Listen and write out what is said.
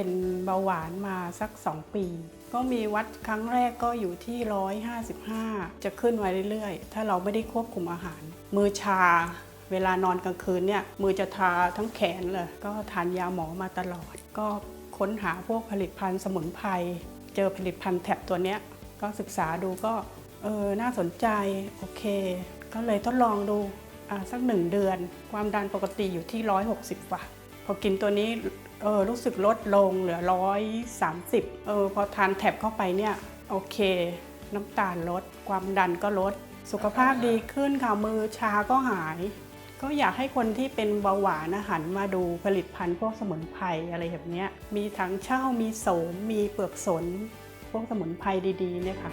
เป็นเบาหวานมาสัก 2 ปี ก็มีวัดครั้งแรกก็อยู่ที่ 155 จะขึ้นไว้เรื่อยๆ ถ้าเราไม่ได้ควบคุมอาหาร มือชาเวลานอนกลางคืนเนี่ยมือจะทาทั้งแขนเลย ก็ทานยาหมอมาตลอด ก็ค้นหาพวกผลิตภัณฑ์สมุนไพรเจอผลิตภัณฑ์แท็บตัวเนี้ยก็ศึกษาดูก็เออน่าสนใจโอเค ก็เลยทดลองดูอ่าสักหนึ่งเดือน ความดันปกติอยู่ที่ 160วัตต์พอกินตัวนี้ เออรู้สึกลดลงเหลือ130เออพอทานแท็บเข้าไปเนี่ยโอเค น้ำตาลลด ความดันก็ลด สุขภาพดีขึ้นค่ะมือชาก็หาย ก็อยากให้คนที่เป็นเบาหวานนะหันมาดูผลิตภัณฑ์พวกสมุนไพรอะไรแบบนี้มีถังเช่ามีโสมมีเปลือกสน พวกสมุนไพรดีๆเนี่ยค่ะ